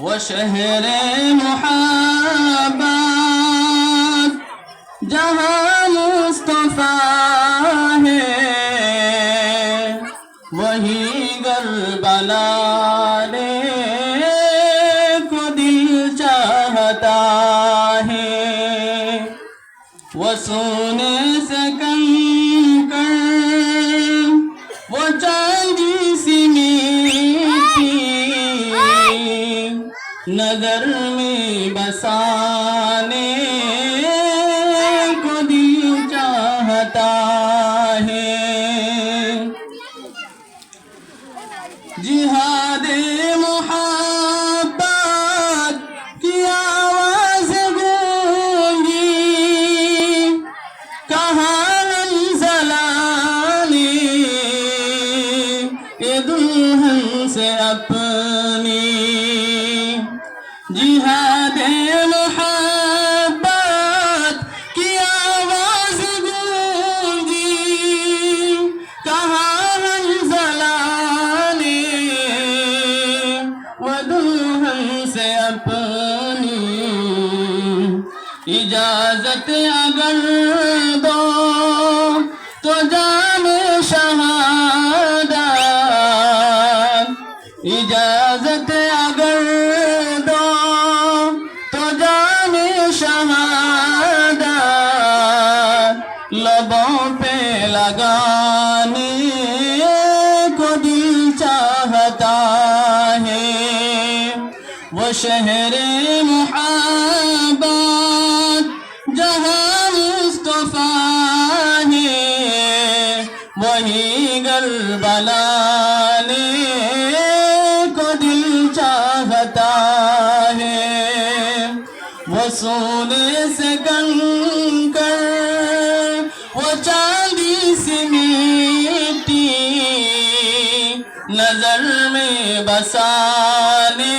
وہ شہر محبت جہاں مصطفیٰ ہے، وہی گربلا نے کو دل چاہتا ہے۔ وہ سونے سے کنکر وہ نظر میں بسانے کو دل چاہتا ہے۔ جہاد محبت کی آواز گونگی، کہاں زلانے یہ دلہن سے اپنی جہاد محبت کی آواز گونگی کہاں زلانے شہادت لبوں پہ لگانے کو دل چاہتا ہے۔ وہ شہر محبت جہاں مصطفیٰ ہے، وہی گربلا نے وہ سونے سے کنکر وہ چاندی سی میٹی نظر میں بسانے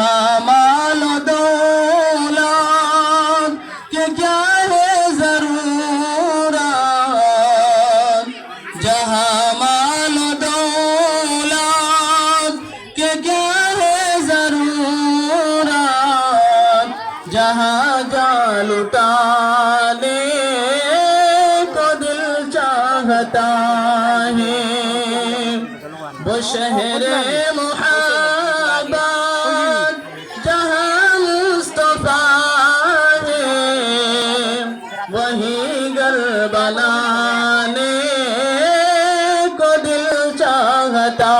جہاں مال و دولت کہ کیا ہے ضرورت؟ جہاں مال و دولت کہ کیا ہے ضرورت؟ جہاں جا لٹانے کو دل چاہتا ہے۔ وہ شہر بنانے کو دل چاہتا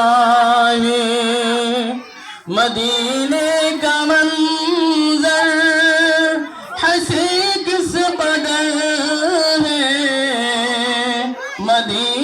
ہے۔ مدینے کا منظر حسی کس بدل ہے؟ مدینے